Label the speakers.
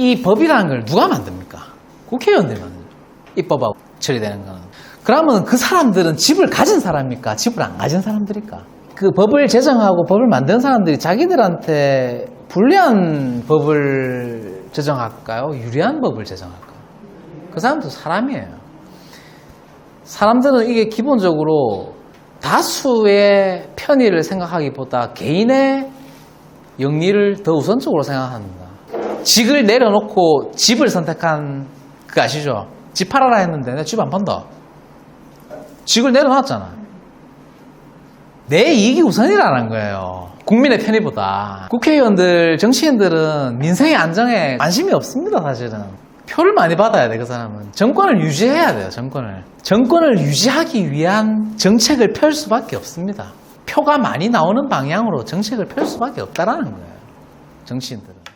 Speaker 1: 이 법이라는 걸 누가 만듭니까? 국회의원들이 만들죠. 입법하고 처리되는 거는. 그러면 그 사람들은 집을 가진 사람입니까? 집을 안 가진 사람들일까? 그 법을 제정하고 법을 만든 사람들이 자기들한테 불리한 법을 제정할까요? 유리한 법을 제정할까요? 그 사람도 사람이에요. 사람들은 이게 기본적으로 다수의 편의를 생각하기보다 개인의 영리를 더 우선적으로 생각합니다. 직을 내려놓고 집을 선택한 그거 아시죠? 집 팔아라 했는데 내가 집안 판다. 직을 내려놨잖아. 내 이익이 우선이라는 거예요. 국민의 편의보다. 국회의원들, 정치인들은 민생의 안정에 관심이 없습니다, 사실은. 표를 많이 받아야 돼, 그 사람은. 정권을 유지해야 돼요, 정권을. 정권을 유지하기 위한 정책을 펼 수밖에 없습니다. 표가 많이 나오는 방향으로 정책을 펼 수밖에 없다라는 거예요, 정치인들은.